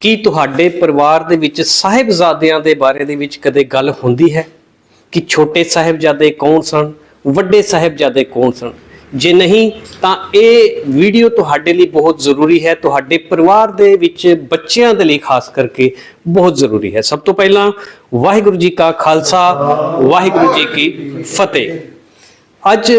ਕੀ ਤੁਹਾਡੇ ਪਰਿਵਾਰ ਦੇ ਵਿੱਚ ਸਾਹਿਬਜ਼ਾਦਿਆਂ ਦੇ ਬਾਰੇ ਦੇ ਵਿੱਚ ਕਦੇ ਗੱਲ ਹੁੰਦੀ ਹੈ? ਕਿ ਛੋਟੇ ਸਾਹਿਬਜ਼ਾਦੇ ਕੌਣ ਸਨ? ਵੱਡੇ ਸਾਹਿਬਜ਼ਾਦੇ ਕੌਣ ਸਨ? ਜੇ ਨਹੀਂ, ਤਾਂ ਇਹ ਵੀਡੀਓ ਤੁਹਾਡੇ ਲਈ ਬਹੁਤ ਜ਼ਰੂਰੀ ਹੈ। ਤੁਹਾਡੇ ਪਰਿਵਾਰ ਦੇ ਵਿੱਚ ਬੱਚਿਆਂ ਦੇ ਲਈ ਖਾਸ ਕਰਕੇ ਬਹੁਤ ਜ਼ਰੂਰੀ ਹੈ। ਸਭ ਤੋਂ ਪਹਿਲਾਂ ਵਾਹਿਗੁਰੂ ਜੀ ਕਾ ਖਾਲਸਾ, ਵਾਹਿਗੁਰੂ ਜੀ ਕੀ ਫਤਿਹ। ਅੱਜ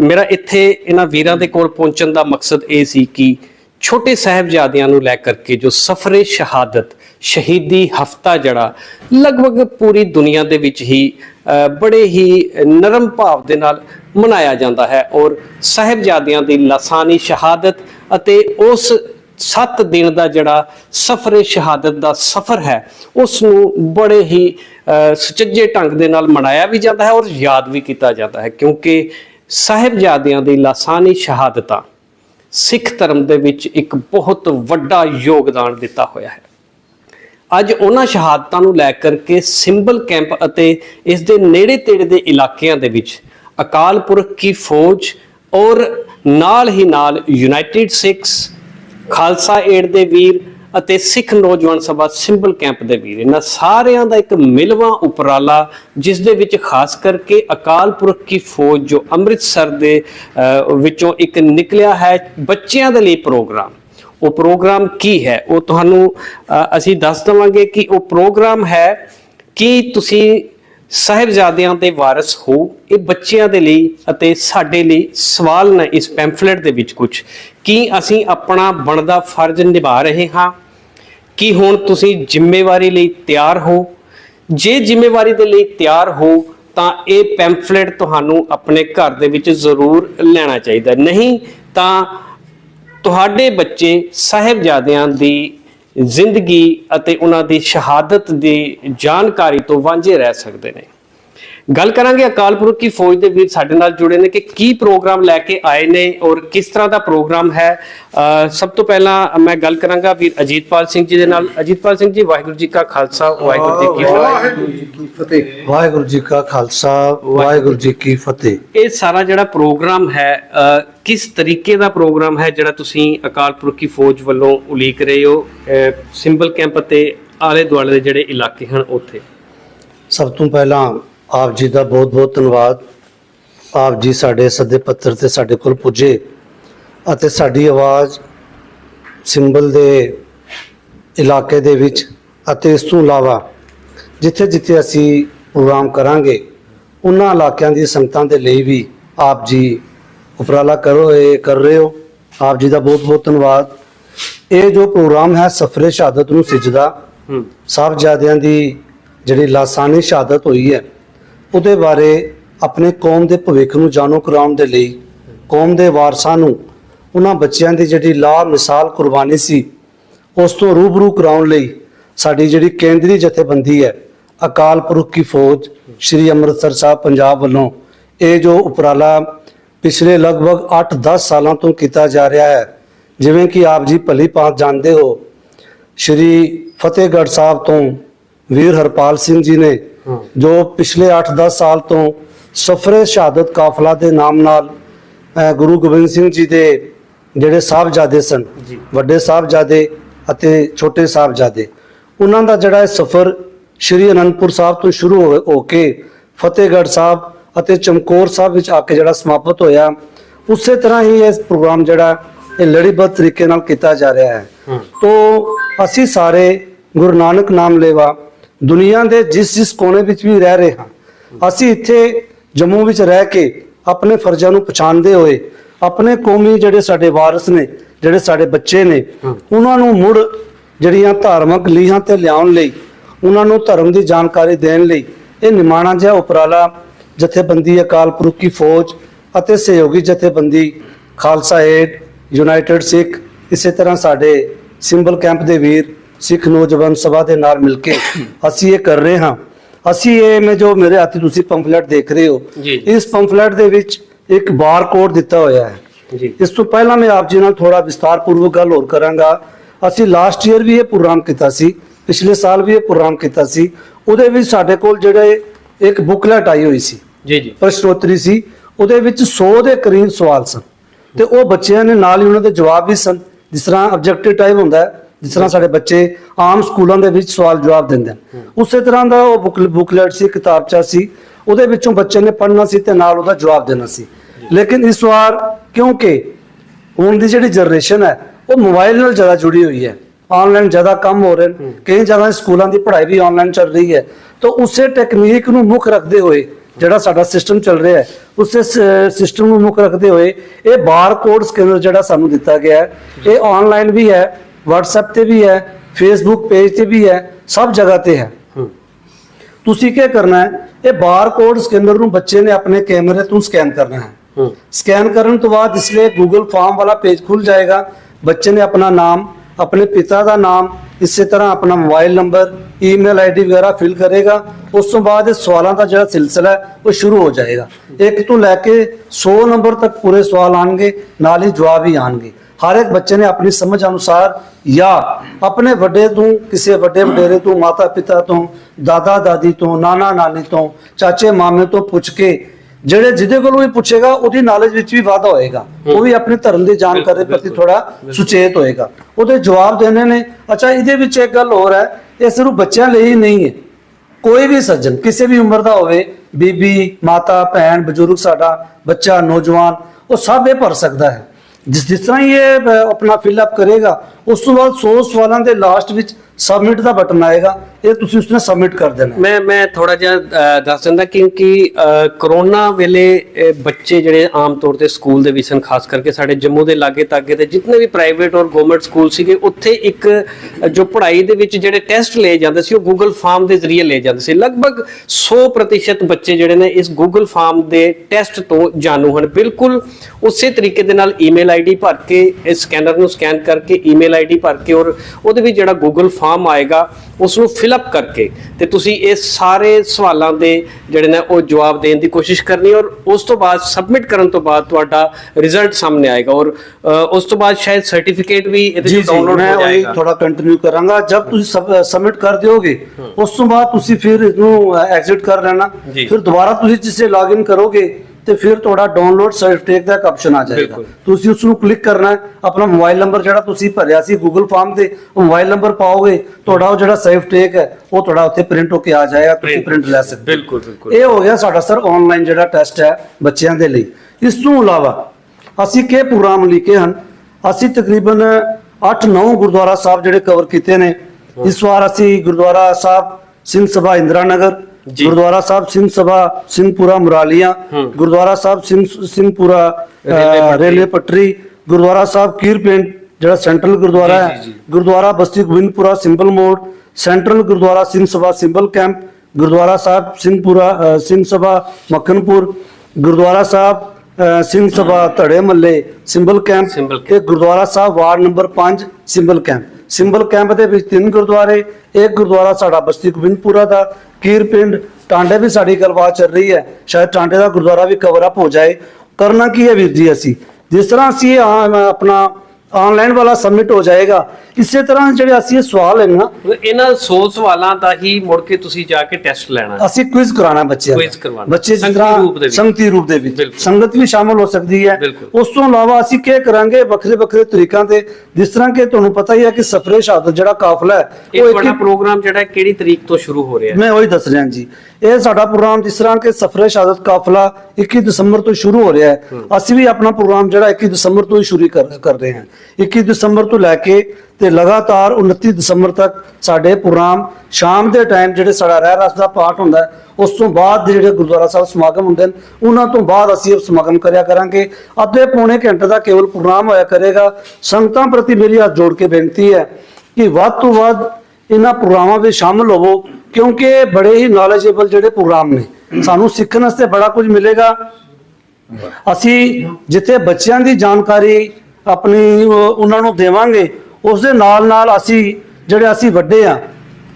ਮੇਰਾ ਇੱਥੇ ਇਹਨਾਂ ਵੀਰਾਂ ਦੇ ਕੋਲ ਪਹੁੰਚਣ ਦਾ ਮਕਸਦ ਇਹ ਸੀ ਕਿ ਛੋਟੇ ਸਾਹਿਬਜ਼ਾਦਿਆਂ ਨੂੰ ਲੈ ਕਰਕੇ ਜੋ ਸਫਰੇ ਸ਼ਹਾਦਤ, ਸ਼ਹੀਦੀ ਹਫਤਾ ਜਿਹੜਾ, ਲਗਭਗ ਪੂਰੀ ਦੁਨੀਆ ਦੇ ਵਿੱਚ ਹੀ ਬੜੇ ਹੀ ਨਰਮ ਭਾਵ ਦੇ ਨਾਲ ਮਨਾਇਆ ਜਾਂਦਾ ਹੈ ਔਰ ਸਾਹਿਬਜ਼ਾਦਿਆਂ ਦੀ ਲਾਸਾਨੀ ਸ਼ਹਾਦਤ ਅਤੇ ਉਸ 7 ਦਿਨ ਦਾ ਜਿਹੜਾ ਸਫਰੇ ਸ਼ਹਾਦਤ ਦਾ ਸਫਰ ਹੈ, ਉਸ ਨੂੰ ਬੜੇ ਹੀ ਸੁਚੱਜੇ ਢੰਗ ਦੇ ਨਾਲ ਮਨਾਇਆ ਵੀ ਜਾਂਦਾ ਹੈ ਔਰ ਯਾਦ ਵੀ ਕੀਤਾ ਜਾਂਦਾ ਹੈ ਕਿਉਂਕਿ ਸਾਹਿਬਜ਼ਾਦਿਆਂ ਦੀ ਲਾਸਾਨੀ ਸ਼ਹਾਦਤਾਂ ਸਿੱਖ ਧਰਮ ਦੇ ਵਿੱਚ ਇੱਕ ਬਹੁਤ ਵੱਡਾ ਯੋਗਦਾਨ ਦਿੱਤਾ ਹੋਇਆ ਹੈ। ਅੱਜ ਉਹਨਾਂ ਸ਼ਹਾਦਤਾਂ ਨੂੰ ਲੈ ਕਰਕੇ ਸਿੰਬਲ ਕੈਂਪ ਅਤੇ ਇਸ ਦੇ ਨੇੜੇ ਤੇੜੇ ਦੇ ਇਲਾਕਿਆਂ ਦੇ ਵਿੱਚ ਅਕਾਲ ਪੁਰਖ ਕੀ ਫੌਜ ਔਰ ਨਾਲ ਹੀ ਨਾਲ ਯੂਨਾਈਟਿਡ ਸਿੱਖਸ, ਖਾਲਸਾ ਏਡ ਦੇ ਵੀਰ ਅਤੇ ਸਿੱਖ ਨੌਜਵਾਨ ਸਭਾ ਸਿੰਬਲ ਕੈਂਪ ਦੇ ਵੀਰ। ਇਹਨਾਂ ਸਾਰਿਆਂ ਦਾ ਇੱਕ ਮਿਲਵਾਂ ਉਪਰਾਲਾ, ਜਿਸ ਦੇ ਵਿੱਚ ਖਾਸ ਕਰਕੇ ਅਕਾਲ ਪੁਰਖ ਕੀ ਫੌਜ ਜੋ ਅੰਮ੍ਰਿਤਸਰ ਦੇ ਵਿੱਚੋਂ ਇੱਕ ਨਿਕਲਿਆ ਹੈ ਬੱਚਿਆਂ ਦੇ ਲਈ ਪ੍ਰੋਗਰਾਮ। ਉਹ ਪ੍ਰੋਗਰਾਮ ਕੀ ਹੈ? ਉਹ ਤੁਹਾਨੂੰ ਅਸੀਂ ਦੱਸ ਦਵਾਂਗੇ ਕਿ ਉਹ ਪ੍ਰੋਗਰਾਮ ਹੈ ਕਿ ਤੁਸੀਂ ਸਾਹਿਬਜ਼ਾਦਿਆਂ ਦੇ ਵਾਰਿਸ ਹੋ, ਇਹ ਬੱਚਿਆਂ ਦੇ ਲਈ ਅਤੇ ਸਾਡੇ ਲਈ ਸਵਾਲ ਨੇ ਇਸ ਪੈਂਫਲੇਟ ਦੇ ਵਿੱਚ ਕੁਝ ਕੀ ਅਸੀਂ ਆਪਣਾ ਬਣਦਾ ਫਰਜ਼ ਨਿਭਾ ਰਹੇ ਹਾਂ? ਕੀ ਹੁਣ ਤੁਸੀਂ ਜ਼ਿੰਮੇਵਾਰੀ ਲਈ ਤਿਆਰ ਹੋ। ਜੇ ਜ਼ਿੰਮੇਵਾਰੀ ਦੇ ਲਈ ਤਿਆਰ ਹੋ, ਤਾਂ ਇਹ ਪੈਂਫਲੇਟ ਤੁਹਾਨੂੰ ਆਪਣੇ ਘਰ ਦੇ ਵਿੱਚ ਜ਼ਰੂਰ ਲੈਣਾ ਚਾਹੀਦਾ। ਨਹੀਂ, ਤਾਂ ਤੁਹਾਡੇ ਬੱਚੇ ਸਾਹਿਬਜ਼ਾਦਿਆਂ ਦੀ ਜ਼ਿੰਦਗੀ ਅਤੇ ਉਹਨਾਂ ਦੀ ਸ਼ਹਾਦਤ ਦੀ ਜਾਣਕਾਰੀ ਤੋਂ ਵਾਂਝੇ ਰਹਿ ਸਕਦੇ ਨੇ। ਗੱਲ ਕਰਾਂਗੇ ਅਕਾਲ ਪੁਰਖ ਕੀ ਫੌਜ ਦੇ ਵੀਰ ਸਾਡੇ ਨਾਲ ਜੁੜੇ ਨੇ ਕਿ ਕੀ ਪ੍ਰੋਗਰਾਮ ਲੈ ਕੇ ਆਏ ਨੇ ਔਰ ਕਿਸ ਤਰ੍ਹਾਂ ਦਾ ਪ੍ਰੋਗਰਾਮ ਹੈ। ਸਭ ਤੋਂ ਪਹਿਲਾਂ ਮੈਂ ਗੱਲ ਕਰਾਂਗਾ ਵੀਰ ਅਜੀਤਪਾਲ ਸਿੰਘ ਜੀ ਦੇ ਨਾਲ। ਅਜੀਤਪਾਲ ਸਿੰਘ ਜੀ ਵਾਹਿਗੁਰੂ ਜੀ ਕਾ ਖਾਲਸਾ ਵਾਹਿਗੁਰੂ ਜੀ ਕੀ ਫਤਿਹ। ਵਾਹਿਗੁਰੂ ਜੀ ਕੀ ਫਤਿਹ। ਵਾਹਿਗੁਰੂ ਜੀ ਕਾ ਖਾਲਸਾ ਵਾਹਿਗੁਰੂ ਜੀ ਕੀ ਫਤਿਹ। ਇਹ ਸਾਰਾ ਜਿਹੜਾ ਪ੍ਰੋਗਰਾਮ ਹੈ ਅਹ, ਕਿਸ ਤਰੀਕੇ ਦਾ ਪ੍ਰੋਗਰਾਮ ਹੈ ਜਿਹੜਾ ਤੁਸੀਂ ਅਕਾਲ ਪੁਰਖ ਕੀ ਫੌਜ ਵੱਲੋਂ ਉਲੀਕ ਰਹੇ ਹੋ ਸਿੰਬਲ ਕੈਂਪ ਅਤੇ ਆਲੇ ਦੁਆਲੇ ਦੇ ਜਿਹੜੇ ਇਲਾਕੇ ਹਨ ਉੱਥੇ? ਸਭ ਤੋਂ ਪਹਿਲਾਂ ਆਪ ਜੀ ਦਾ ਬਹੁਤ ਬਹੁਤ ਧੰਨਵਾਦ। ਆਪ ਜੀ ਸਾਡੇ ਸੱਦੇ ਪੱਤਰ ਤੇ ਸਾਡੇ ਕੋਲ ਪੁੱਜੇ ਅਤੇ ਸਾਡੀ ਆਵਾਜ਼ ਸਿੰਬਲ ਦੇ ਇਲਾਕੇ ਦੇ ਵਿੱਚ ਅਤੇ ਇਸ ਤੋਂ ਇਲਾਵਾ ਜਿੱਥੇ ਜਿੱਥੇ ਅਸੀਂ ਪ੍ਰੋਗਰਾਮ ਕਰਾਂਗੇ ਉਹਨਾਂ ਇਲਾਕਿਆਂ ਦੀ ਸੰਗਤਾਂ ਦੇ ਲਈ ਵੀ ਆਪ ਜੀ ਉਪਰਾਲਾ ਕਰੋ ਇਹ ਕਰ ਰਹੇ ਹੋ। ਆਪ ਜੀ ਦਾ ਬਹੁਤ ਬਹੁਤ ਧੰਨਵਾਦ। ਇਹ ਜੋ ਪ੍ਰੋਗਰਾਮ ਹੈ ਸਫਰੇ ਸ਼ਹਾਦਤ ਨੂੰ ਸਿਜਦਾ ਸਾਹਿਬਜ਼ਾਦਿਆਂ ਦੀ ਜਿਹੜੀ ਲਾਸਾਨੀ ਸ਼ਹਾਦਤ ਹੋਈ ਹੈ ਉਹਦੇ ਬਾਰੇ ਆਪਣੇ ਕੌਮ ਦੇ ਭਵਿੱਖ ਨੂੰ ਜਾਣੂ ਕਰਾਉਣ ਦੇ ਲਈ, ਕੌਮ ਦੇ ਵਾਰਸਾਂ ਨੂੰ, ਉਹਨਾਂ ਬੱਚਿਆਂ ਦੀ ਜਿਹੜੀ ਲਾ ਮਿਸਾਲ ਕੁਰਬਾਨੀ ਸੀ, ਉਸ ਤੋਂ ਰੂਬਰੂ ਕਰਾਉਣ ਲਈ ਸਾਡੀ ਜਿਹੜੀ ਕੇਂਦਰੀ ਜਥੇਬੰਦੀ ਹੈ, ਅਕਾਲ ਪੁਰਖ ਕੀ ਫੌਜ, ਸ੍ਰੀ ਅੰਮ੍ਰਿਤਸਰ ਸਾਹਿਬ ਪੰਜਾਬ ਵੱਲੋਂ, ਇਹ ਜੋ ਉਪਰਾਲਾ ਪਿਛਲੇ ਲਗਭਗ 8-10 ਸਾਲਾਂ ਤੋਂ ਕੀਤਾ ਜਾ ਰਿਹਾ ਹੈ, ਜਿਵੇਂ ਕਿ ਆਪ ਜੀ ਭਲੀ ਭਾਂਤ ਜਾਣਦੇ ਹੋ, ਸ਼੍ਰੀ ਫਤਿਹਗੜ੍ਹ ਸਾਹਿਬ ਤੋਂ ਵੀਰ ਹਰਪਾਲ ਸਿੰਘ ਜੀ ਨੇ ਜੋ ਪਿਛਲੇ 8-10 ਸਾਲ ਤੋਂ ਸਫਰੇ ਸ਼ਹਾਦਤ ਕਾਫਲਾ ਦੇ ਨਾਮ ਨਾਲ ਗੁਰੂ ਗੋਬਿੰਦ ਸਿੰਘ ਜੀ ਦੇ ਜਿਹੜੇ ਸਾਹਿਬਜ਼ਾਦੇ ਸਨ। ਵੱਡੇ ਸਾਹਿਬਜ਼ਾਦੇ ਅਤੇ ਛੋਟੇ ਸਾਹਿਬਜ਼ਾਦੇ ਉਹਨਾਂ ਦਾ ਜਿਹੜਾ ਇਹ ਸਫ਼ਰ ਸ਼੍ਰੀ ਅਨੰਦਪੁਰ ਸਾਹਿਬ ਤੋਂ ਸ਼ੁਰੂ ਹੋ ਕੇ ਫਤਿਹਗੜ੍ਹ ਸਾਹਿਬ ਅਤੇ ਚਮਕੌਰ ਸਾਹਿਬ ਵਿੱਚ ਆ ਕੇ ਜਿਹੜਾ ਸਮਾਪਤ ਹੋਇਆ ਉਸੇ ਤਰ੍ਹਾਂ ਹੀ ਇਹ ਪ੍ਰੋਗਰਾਮ ਜਿਹੜਾ ਇਹ ਲੜੀਬੱਧ ਤਰੀਕੇ ਨਾਲ ਕੀਤਾ ਜਾ ਰਿਹਾ ਹਾਂ। ਤੋ ਅਸੀਂ ਸਾਰੇ ਗੁਰੂ ਨਾਨਕ ਨਾਮ ਲੈਵਾ ਦੁਨੀਆ ਦੇ ਜਿਸ ਜਿਸ ਕੋਨੇ ਵਿੱਚ ਵੀ ਰਹਿ ਰਹੇ ਹਾਂ ਅਸੀਂ ਇੱਥੇ ਜੰਮੂ ਵਿੱਚ ਰਹਿ ਕੇ ਆਪਣੇ ਫਰਜ਼ਾਂ ਨੂੰ ਪਛਾਣਦੇ ਹੋਏ ਆਪਣੇ ਕੌਮੀ ਜਿਹੜੇ ਸਾਡੇ ਵਾਰਸ ਨੇ ਜਿਹੜੇ ਸਾਡੇ ਬੱਚੇ ਨੇ। ਉਹਨਾਂ ਨੂੰ ਮੁੜ ਜਿਹੜੀਆਂ ਧਾਰਮਿਕ ਲੀਹਾਂ ਤੇ ਲਿਆਉਣ ਲਈ ਉਹਨਾਂ ਨੂੰ ਧਰਮ ਦੀ ਜਾਣਕਾਰੀ ਦੇਣ ਲਈ ਇਹ ਨਿਮਾਣਾ ਜਿਹਾ ਉਪਰਾਲਾ ਜਥੇਬੰਦੀ ਅਕਾਲ ਪੁਰਖ ਕੀ ਫੌਜ ਅਤੇ ਸਹਿਯੋਗੀ ਜਥੇਬੰਦੀ ਖਾਲਸਾ ਏਡ ਯੂਨਾਈਟਿਡ ਸਿੱਖ ਇਸੇ ਤਰ੍ਹਾਂ ਸਾਡੇ ਸਿੰਬਲ ਕੈਂਪ ਦੇ ਵੀਰ ਸਿੱਖ ਨੌਜਵਾਨ ਸਭਾ ਦੇ ਨਾਲ ਮਿਲ ਕੇ ਅਸੀਂ ਇਹ ਕਰ ਰਹੇ ਹਾਂ। ਅਸੀਂ ਇਹ ਮੈਂ ਜੋ ਮੇਰੇ ਹੱਥ ਤੁਸੀਂ ਪੰਫਲੇਟ ਦੇਖ ਰਹੇ ਹੋ। ਇਸ ਪੰਫਲੇਟ ਦੇ ਵਿੱਚ ਇੱਕ ਬਾਰਕੋਡ ਦਿੱਤਾ ਹੋਇਆ ਹੈ। ਜੀ। ਇਸ ਤੋਂ ਪਹਿਲਾਂ ਮੈਂ ਆਪ ਜੀ ਨਾਲ ਥੋੜਾ ਵਿਸਤਾਰਪੂਰਵਕ ਗੱਲ ਹੋਰ ਕਰਾਂਗਾ। ਅਸੀਂ ਲਾਸਟ ਈਅਰ ਵੀ ਇਹ ਪ੍ਰੋਗਰਾਮ ਕੀਤਾ ਸੀ ਪਿਛਲੇ ਸਾਲ ਵੀ ਇਹ ਪ੍ਰੋਗਰਾਮ ਕੀਤਾ ਸੀ। ਉਹਦੇ ਵਿੱਚ ਸਾਡੇ ਕੋਲ ਜਿਹੜੇ ਇੱਕ ਬੁਕਲੇਟ ਆਈ ਹੋਈ ਸੀ। ਜੀ ਜੀ। ਪ੍ਰਸ਼ਨੋਤਰੀ ਸੀ। ਉਹਦੇ ਵਿੱਚ 100 ਦੇ ਕਰੀਬ ਸਵਾਲ ਸਨ। ਤੇ ਉਹ ਬੱਚਿਆਂ ਨੇ ਨਾਲ ਹੀ ਉਹਨਾਂ ਦੇ ਜਵਾਬ ਵੀ ਸਨ। ਜਿਸ ਤਰ੍ਹਾਂ ਆਬਜੈਕਟਿਵ ਟਾਈਪ ਹੁੰਦਾ ਹੈ ਜਿਸ ਤਰ੍ਹਾਂ ਸਾਡੇ ਬੱਚੇ ਆਮ ਸਕੂਲਾਂ ਦੇ ਵਿੱਚ ਸਵਾਲ ਜਵਾਬ ਦਿੰਦੇ ਹਨ। ਉਸੇ ਤਰ੍ਹਾਂ ਦਾ ਉਹ ਬੁਕ ਬੁਕਲੇਟ ਸੀ ਕਿਤਾਬਚਾ ਸੀ ਉਹਦੇ ਵਿੱਚੋਂ ਬੱਚੇ ਨੇ ਪੜ੍ਹਨਾ ਸੀ ਤੇ ਨਾਲ ਉਹਦਾ ਜਵਾਬ ਦੇਣਾ ਸੀ। ਲੇਕਿਨ ਇਸ ਵਾਰ ਕਿਉਂਕਿ ਹੁਣ ਦੀ ਜਿਹੜੀ ਜਨਰੇਸ਼ਨ ਹੈ ਉਹ ਮੋਬਾਈਲ ਨਾਲ ਜ਼ਿਆਦਾ ਜੁੜੀ ਹੋਈ ਹੈ। ਆਨਲਾਈਨ ਜ਼ਿਆਦਾ ਕੰਮ ਹੋ ਰਹੇ ਨੇ। ਕਈ ਜਗ੍ਹਾ ਸਕੂਲਾਂ ਦੀ ਪੜ੍ਹਾਈ ਵੀ ਆਨਲਾਈਨ ਚੱਲ ਰਹੀ ਹੈ। ਤਾਂ ਉਸੇ ਟੈਕਨੀਕ ਨੂੰ ਮੁੱਖ ਰੱਖਦੇ ਹੋਏ ਜਿਹੜਾ ਸਾਡਾ ਸਿਸਟਮ ਚੱਲ ਰਿਹਾ ਹੈ ਉਸੇ ਸਿਸਟਮ ਨੂੰ ਮੁੱਖ ਰੱਖਦੇ ਹੋਏ ਇਹ ਬਾਰਕੋਡ ਸਕੈਨਰ ਜਿਹੜਾ ਸਾਨੂੰ ਦਿੱਤਾ ਗਿਆ ਹੈ ਇਹ ਆਨਲਾਈਨ ਵੀ ਹੈ। WhatsApp ਤੇ ਵੀ ਹੈ Facebook ਪੇਜ ਤੇ ਵੀ ਹੈ ਸਭ ਜਗ੍ਹਾ ਤੇ ਹੈ। ਤੁਸੀਂ ਕੀ ਕਰਨਾ ਹੈ ਇਹ ਬਾਰਕੋਡ ਸਕੈਨਰ ਨੂੰ ਬੱਚੇ ਨੇ ਆਪਣੇ ਕੈਮਰੇ ਤੋਂ ਸਕੈਨ ਕਰਨਾ ਹੈ। ਹੂੰ। ਸਕੈਨ ਕਰਨ ਤੋਂ ਬਾਅਦ ਇਸ ਲਈ ਗੂਗਲ ਫਾਰਮ ਵਾਲਾ ਪੇਜ ਖੁੱਲ ਜਾਏਗਾ। ਬੱਚੇ ਨੇ ਆਪਣਾ ਨਾਮ ਆਪਣੇ ਪਿਤਾ ਦਾ ਨਾਮ ਇਸੇ ਤਰ੍ਹਾਂ ਆਪਣਾ ਮੋਬਾਈਲ ਨੰਬਰ ਈਮੇਲ ਆਈਡੀ ਵਗੈਰਾ ਫਿਲ ਕਰੇਗਾ। ਉਸ ਤੋਂ ਬਾਅਦ ਇਹ ਸਵਾਲਾਂ ਦਾ ਜਿਹੜਾ ਸਿਲਸਿਲਾ ਹੈ ਉਹ ਸ਼ੁਰੂ ਹੋ ਜਾਏਗਾ। ਇੱਕ ਤੋਂ ਲੈ ਕੇ 100 ਨੰਬਰ ਤੱਕ ਪੂਰੇ ਸਵਾਲ ਆਣਗੇ ਨਾਲ ਹੀ ਜਵਾਬ ਵੀ ਆਣਗੇ ਹਰ ਇੱਕ ਬੱਚੇ ਨੇ ਆਪਣੀ ਸਮਝ ਅਨੁਸਾਰ ਜਾਂ ਆਪਣੇ ਵੱਡੇ ਤੋਂ ਕਿਸੇ ਵੱਡੇ ਵਡੇਰੇ ਤੋਂ ਮਾਤਾ ਪਿਤਾ ਤੋਂ ਦਾਦਾ ਦਾਦੀ ਤੋਂ ਨਾਨਾ ਨਾਨੀ ਤੋਂ ਚਾਚੇ ਮਾਮੇ ਤੋਂ ਪੁੱਛ ਕੇ ਜਿਹੜੇ ਜਿਹਦੇ ਕੋਲੋਂ ਵੀ ਪੁੱਛੇਗਾ ਉਹਦੀ ਨੌਲੇਜ ਵਿੱਚ ਵੀ ਵਾਧਾ ਹੋਏਗਾ। ਉਹ ਵੀ ਆਪਣੇ ਧਰਮ ਦੀ ਜਾਣਕਾਰੀ ਪ੍ਰਤੀ ਥੋੜਾ ਸੁਚੇਤ ਹੋਏਗਾ। ਉਹਦੇ ਜਵਾਬ ਦੇਣੇ ਨੇ ਅੱਛਾ ਇਹਦੇ ਵਿੱਚ ਇੱਕ ਗੱਲ ਹੋਰ ਹੈ ਇਹ ਸਿਰਫ ਬੱਚਿਆਂ ਲਈ ਹੀ ਨਹੀਂ ਹੈ। ਕੋਈ ਵੀ ਸੱਜਣ ਕਿਸੇ ਵੀ ਉਮਰ ਦਾ ਹੋਵੇ ਬੀਬੀ ਮਾਤਾ ਭੈਣ ਬਜ਼ੁਰਗ ਸਾਡਾ ਬੱਚਾ ਨੌਜਵਾਨ ਉਹ ਸਭ ਇਹ ਭਰ ਸਕਦਾ ਹੈ। ਜਿਸ ਜਿਸ ਤਰ੍ਹਾਂ ਹੀ ਇਹ ਆਪਣਾ ਫਿਲ ਅਪ ਕਰੇਗਾ, ਉਸ ਤੋਂ ਬਾਅਦ 100 ਸਵਾਲਾਂ ਦੇ ਲਾਸਟ ਵਿੱਚ ਸਬਮਿਟ ਦਾ ਬਟਨ ਆਏਗਾ ਇਹ ਤੁਸੀਂ ਉਸ ਨੇ ਸਬਮਿਟ ਕਰ ਦੇਣਾ। ਮੈਂ ਮੈਂ ਥੋੜਾ ਜਿਹਾ ਅ, ਦੱਸ ਦਿੰਦਾ ਕਿਉਂਕਿ ਅ, ਕਰੋਨਾ ਵੇਲੇ ਅ, ਬੱਚੇ ਜਿਹੜੇ ਆਮ ਤੌਰ ਤੇ ਸਕੂਲ ਦੇ ਵਿੱਚ ਹਨ ਖਾਸ ਕਰਕੇ ਸਾਡੇ ਜੰਮੂ ਦੇ ਲਾਗੇ ਤਾਗੇ ਤੇ ਜਿੰਨੇ ਵੀ ਪ੍ਰਾਈਵੇਟ ਔਰ ਗਵਰਨਮੈਂਟ ਸਕੂਲ ਸੀਗੇ ਉੱਥੇ ਇੱਕ ਅ, ਜੋ ਪੜ੍ਹਾਈ ਦੇ ਵਿੱਚ ਜਿਹੜੇ ਟੈਸਟ ਲਏ ਜਾਂਦੇ ਸੀ ਉਹ ਗੂਗਲ ਫਾਰਮ ਦੇ ਜ਼ਰੀਏ ਲਏ ਜਾਂਦੇ ਸੀ। ਲਗਭਗ 100% ਬੱਚੇ ਜਿਹੜੇ ਨੇ ਇਸ ਗੂਗਲ ਫਾਰਮ ਦੇ ਟੈਸਟ ਤੋਂ ਜਾਣੂ ਹਨ। ਬਿਲਕੁਲ ਉਸੇ ਤਰੀਕੇ ਦੇ ਨਾਲ ਈਮੇਲ ਆਈਡੀ ਭਰ ਕੇ ਇਸ ਸਕੈਨਰ ਨੂੰ ਸਕੈਨ ਕਰਕੇ ਈਮੇਲ ਆਈਡੀ ਭਰ ਕੇ ਔਰ ਉਹਦੇ ਵਿੱਚ ਜਿਹੜਾ ਗੂਗਲ ਫਾਰਮ ਆਏਗਾ ਉਸ ਨੂੰ ਫਿਲ ਅਪ ਕਰਕੇ ਤੇ ਤੁਸੀਂ ਇਹ ਸਾਰੇ ਸਵਾਲਾਂ ਦੇ ਜਿਹੜੇ ਨੇ ਉਹ ਜਵਾਬ ਦੇਣ ਦੀ ਕੋਸ਼ਿਸ਼ ਕਰਨੀ ਔਰ ਉਸ ਤੋਂ ਬਾਅਦ ਸਬਮਿਟ ਕਰਨ ਤੋਂ ਬਾਅਦ ਤੁਹਾਡਾ ਰਿਜ਼ਲਟ ਸਾਹਮਣੇ ਆਏਗਾ ਔਰ ਉਸ ਤੋਂ ਬਾਅਦ ਸ਼ਾਇਦ ਸਰਟੀਫਿਕੇਟ ਵੀ ਇਹਦੇ ਵਿੱਚ ਡਾਊਨਲੋਡ ਮੈਂ ਹੋ ਜਾਏਗਾ। ਥੋੜਾ ਕੰਟੀਨਿਊ ਕਰਾਂਗਾ। ਜਦ ਤੁਸੀਂ ਸਬਮਿਟ ਕਰ ਦਿਓਗੇ ਉਸ ਤੋਂ ਬਾਅਦ ਤੁਸੀਂ ਫਿਰ ਇਹਨੂੰ ਐਗਜ਼ਿਟ ਕਰ ਲੈਣਾ। ਫਿਰ ਦੁਬਾਰਾ ਤੁਸੀਂ ਜਿਸੇ ਲੌਗਇਨ ਕਰੋਗੇ ਤੇ ਫਿਰ ਤੁਹਾਡਾ ਡਾਊਨਲੋਡ ਸਰਟੀਫਿਕੇਟ ਦਾ ਇੱਕ ਆਪਸ਼ਨ ਆ ਜਾਏਗਾ। ਤੁਸੀਂ ਉਸ ਨੂੰ ਕਲਿੱਕ ਕਰਨਾ ਹੈ ਆਪਣਾ ਮੋਬਾਈਲ ਨੰਬਰ ਜਿਹੜਾ ਤੁਸੀਂ ਭਰਿਆ ਸੀ ਗੂਗਲ ਫਾਰਮ ਤੇ ਉਹ ਮੋਬਾਈਲ ਨੰਬਰ ਪਾਓਗੇ ਤੁਹਾਡਾ ਉਹ ਜਿਹੜਾ ਸਰਟੀਫਿਕੇਟ ਹੈ ਉਹ ਤੁਹਾਡਾ ਉੱਥੇ ਪ੍ਰਿੰਟ ਹੋ ਕੇ ਆ ਜਾਏਗਾ ਤੁਸੀਂ। ਪ੍ਰਿੰਟ ਲੈ ਸਕਦੇ। ਬਿਲਕੁਲ ਬਿਲਕੁਲ ਇਹ ਹੋ ਗਿਆ ਸਾਡਾ ਸਰ ਆਨਲਾਈਨ ਜਿਹੜਾ ਟੈਸਟ ਹੈ ਬੱਚਿਆਂ ਦੇ ਲਈ ਇਸ ਤੋਂ ਇਲਾਵਾ ਅਸੀਂ ਕਿਹ ਪ੍ਰੋਗਰਾਮ ਲਿਖੇ ਹਨ ਅਸੀਂ ਤਕਰੀਬਨ 8-9 ਗੁਰਦੁਆਰਾ ਸਾਹਿਬ ਜਿਹੜੇ ਕਵਰ ਕੀਤੇ ਨੇ ਇਸ ਵਾਰ ਅਸੀਂ ਗੁਰਦੁਆਰਾ ਸਾਹਿਬ ਸਿੰਘ ਸਭਾ ਇੰਦਰਾ ਨਗਰ। ਗੁਰਦੁਆਰਾ ਸਾਹਿਬ ਸਿੰਘ ਸਭਾ ਸਿੰਘਪੁਰਾ ਮੁਰਾਲੀਆਂ। ਗੁਰਦੁਆਰਾ ਸਾਹਿਬ ਸਿੰਘ ਸਿੰਘਪੁਰਾ ਰੇਲਵੇ ਪੱਟਰੀ। ਗੁਰਦੁਆਰਾ ਸਾਹਿਬ ਕੀਰਪਿੰਡ ਜਿਹੜਾ ਸੈਂਟਰਲ ਗੁਰਦੁਆਰਾ ਹੈ। Gurdwara Basti Gobindpura Simbal Mor central Gurdwara Singh Sabha Simbal camp Gurdwara Sahib Singhpura Singh Sabha Makhanpur Gurdwara Sahib Singh Sabha Dhare Malle Simbal camp ਤੇ Gurdwara Sahib ward number 5 Simbal camp Simbal camp ਦੇ ਵਿੱਚ ਤਿੰਨ ਗੁਰਦੁਆਰੇ, ਇੱਕ ਗੁਰਦੁਆਰਾ ਸਾਡਾ ਬਸਤੀ ਗੋਬਿੰਦਪੁਰਾ ਦਾ ਕੀਰ ਪਿੰਡ, ਟਾਂਡੇ ਵੀ ਸਾਡੀ ਗੱਲਬਾਤ ਚੱਲ ਰਹੀ ਹੈ, ਸ਼ਾਇਦ ਟਾਂਡੇ ਦਾ ਗੁਰਦੁਆਰਾ ਵੀ ਕਵਰ ਅਪ ਹੋ ਜਾਏ। ਕਰਨਾ ਕੀ ਹੈ ਵੀਰ ਜੀ ਅਸੀਂ? ਜਿਸ ਤਰ੍ਹਾਂ ਅਸੀਂ ਆ- ਆਪਣਾ ਆਨਲਾਈਨ ਵਾਲਾ ਸਬਮਿਟ ਹੋ ਜਾਏਗਾ ਇਸੇ ਤਰ੍ਹਾਂ ਜਿਹੜੇ ਅਸੀਂ ਇਹ ਸਵਾਲ ਹੈ ਨਾ ਇਹਨਾਂ 100 ਸਵਾਲਾਂ ਦਾ ਹੀ ਮੁੜ ਕੇ ਤੁਸੀਂ ਜਾ ਕੇ ਟੈਸਟ ਲੈਣਾ। ਅਸੀਂ ਕੁਇਜ਼ ਕਰਾਣਾ ਬੱਚਿਆਂ Quiz ਕਰਵਾਉਣਾ। ਬੱਚੇ ਜਿਸ ਸੰਗਤੀ ਰੂਪ ਦੇ ਵਿੱਚ। ਸੰਗਤੀ ਰੂਪ ਦੇ ਵਿੱਚ ਬਿਲਕੁਲ। ਸੰਗਤ ਵੀ ਸ਼ਾਮਲ ਹੋ ਸਕਦੀ ਹੈ। ਉਸ ਤੋਂ ਇਲਾਵਾ ਅਸੀਂ ਕੀ ਕਰਾਂਗੇ ਵੱਖਰੇ ਵੱਖਰੇ ਤਰੀਕਾਂ ਤੇ ਜਿਸ ਤਰ੍ਹਾਂ ਕਿ ਤੁਹਾਨੂੰ ਪਤਾ ਹੀ ਹੈ ਕਿ ਸਫਰੇ ਸ਼ਹਾਦਤ ਜਿਹੜਾ ਕਾਫਲਾ ਹੈ ਉਹ ਇੱਕ ਪ੍ਰੋਗਰਾਮ ਜਿਹੜਾ ਕਿਹੜੀ ਤਰੀਕ ਤੋਂ ਸ਼ੁਰੂ ਹੋ ਰਿਹਾ ਹੈ ਮੈਂ ਉਹੀ ਦੱਸ ਰਿਹਾ ਜੀ ਇਹ ਸਾਡਾ ਪ੍ਰੋਗਰਾਮ ਜਿਸ ਤਰ੍ਹਾਂ ਕਿ ਸਫਰੇ ਸ਼ਹਾਦਤ ਕਾਫਲਾ 21 ਦਸੰਬਰ ਤੋਂ ਸ਼ੁਰੂ ਹੋ ਰਿਹਾ ਹੈ ਅਸੀਂ ਵੀ ਆਪਣਾ ਪ੍ਰੋਗਰਾਮ ਜਿਹੜਾ 21 ਦਸੰਬਰ ਤੋਂ ਹੀ ਸ਼ੁਰੂ ਕਰ ਰਹੇ ਹਾਂ 21 ਦਸੰਬਰ ਤੋਂ ਲੈ ਕੇ ਤੇ ਲਗਾਤਾਰ 29 ਦਸੰਬਰ ਤੱਕ ਸਾਡੇ ਪ੍ਰੋਗਰਾਮ ਸ਼ਾਮ ਦੇ ਟਾਈਮ ਜਿਹੜੇ ਸਾਡਾ ਰਹਿ ਰਸ ਦਾ ਪਾਠ ਹੁੰਦਾ ਹੈ, ਉਸ ਤੋਂ ਬਾਅਦ ਜਿਹੜੇ ਗੁਰਦੁਆਰਾ ਸਾਹਿਬ ਸਮਾਗਮ ਹੁੰਦੇ ਨੇ ਉਹਨਾਂ ਤੋਂ ਬਾਅਦ ਅਸੀਂ ਇਹ ਸਮਾਗਮ ਕਰਿਆ ਕਰਾਂਗੇ। ਅੱਧੇ ਪੌਣੇ ਘੰਟੇ ਦਾ ਕੇਵਲ ਪ੍ਰੋਗਰਾਮ ਹੋਇਆ ਕਰੇਗਾ। ਸੰਗਤਾਂ ਪ੍ਰਤੀ ਮੇਰੀ ਹੱਥ ਜੋੜ ਕੇ ਬੇਨਤੀ ਹੈ ਕਿ ਵੱਧ ਤੋਂ ਵੱਧ ਇਹਨਾਂ ਪ੍ਰੋਗਰਾਮਾਂ ਵਿੱਚ ਸ਼ਾਮਲ ਹੋਵੋ ਕਿਉਂਕਿ ਬੜੇ ਹੀ ਨੌਲੇਜੇਬਲ ਜਿਹੜੇ ਪ੍ਰੋਗਰਾਮ ਨੇ। ਸਾਨੂੰ ਸਿੱਖਣ ਵਾਸਤੇ ਬੜਾ ਕੁਝ ਮਿਲੇਗਾ। ਅਸੀਂ ਜਿੱਥੇ ਬੱਚਿਆਂ ਦੀ ਜਾਣਕਾਰੀ ਆਪਣੀ ਉਹਨਾਂ ਨੂੰ ਦੇਵਾਂਗੇ ਉਸ ਦੇ ਨਾਲ ਨਾਲ ਅਸੀਂ ਜਿਹੜੇ ਅਸੀਂ ਵੱਡੇ ਆ,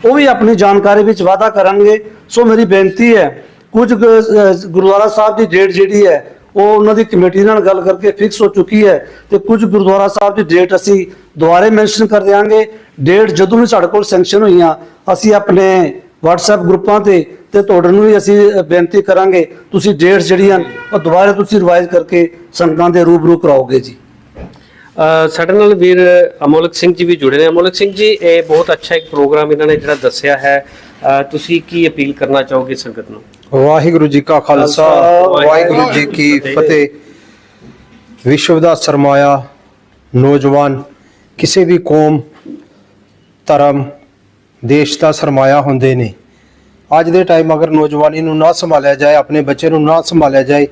ਉਹ ਵੀ ਆਪਣੀ ਜਾਣਕਾਰੀ ਵਿੱਚ ਵਾਧਾ ਕਰਾਂਗੇ। ਸੋ ਮੇਰੀ ਬੇਨਤੀ ਹੈ, ਕੁਝ ਗੁ- ਗੁਰਦੁਆਰਾ ਸਾਹਿਬ ਦੀ ਡੇਟ ਜਿਹੜੀ ਹੈ, ਉਹ ਉਹਨਾਂ ਦੀ ਕਮੇਟੀ ਨਾਲ ਗੱਲ ਕਰਕੇ ਫਿਕਸ ਹੋ ਚੁੱਕੀ ਹੈ ਤੇ ਕੁਝ ਗੁਰਦੁਆਰਾ ਸਾਹਿਬ ਦੀ ਡੇਟ ਅਸੀਂ ਦੁਬਾਰੇ ਮੈਂਸ਼ਨ ਕਰ ਦਿਆਂਗੇ। ਡੇਟ ਜਦੋਂ ਵੀ ਸਾਡੇ ਕੋਲ ਸੈਂਕਸ਼ਨ ਹੋਈਆਂ, ਅਸੀਂ ਆਪਣੇ WhatsApp ਗਰੁੱਪਾਂ ਤੇ ਤੇ ਤੁਹਾਡੇ ਨੂੰ ਵੀ ਅਸੀਂ ਬੇਨਤੀ ਕਰਾਂਗੇ, ਤੁਸੀਂ ਡੇਟਸ ਜਿਹੜੀਆਂ, ਉਹ ਦੁਬਾਰਾ ਤੁਸੀਂ ਰਿਵਾਈਜ਼ ਕਰਕੇ ਸੰਗਤਾਂ ਦੇ ਰੂਬਰੂ ਕਰਾਓਗੇ ਜੀ। ਸਾਡੇ ਨਾਲ ਵੀਰ ਅਮੋਲਕ ਸਿੰਘ ਜੀ ਵੀ ਜੁੜੇ ਨੇ। ਅਮੋਲਕ ਸਿੰਘ ਜੀ ਇਹ ਬਹੁਤ ਅੱਛਾ ਇੱਕ ਪ੍ਰੋਗਰਾਮ ਇਹਨਾਂ ਨੇ ਜਿਹੜਾ ਦੱਸਿਆ ਹੈ। ਤੁਸੀਂ ਕੀ ਅਪੀਲ ਕਰਨਾ ਚਾਹੋਗੇ ਸੰਗਤ ਨੂੰ? ਵਾਹਿਗੁਰੂ ਜੀ ਕਾ ਖਾਲਸਾ ਵਾਹਿਗੁਰੂ ਜੀ ਕੀ ਫਤਿਹ। ਵਿਸ਼ਵ ਦਾ ਸਰਮਾਇਆ ਨੌਜਵਾਨ ਕਿਸੇ ਵੀ ਕੌਮ ਧਰਮ ਦੇਸ਼ ਦਾ ਸਰਮਾਇਆ ਹੁੰਦੇ ਨੇ। ਅੱਜ ਦੇ ਟਾਈਮ ਅਗਰ ਨੌਜਵਾਨੀ ਨੂੰ ਨਾ ਸੰਭਾਲਿਆ ਜਾਏ ਆਪਣੇ ਬੱਚੇ ਨੂੰ ਨਾ ਸੰਭਾਲਿਆ ਜਾਏ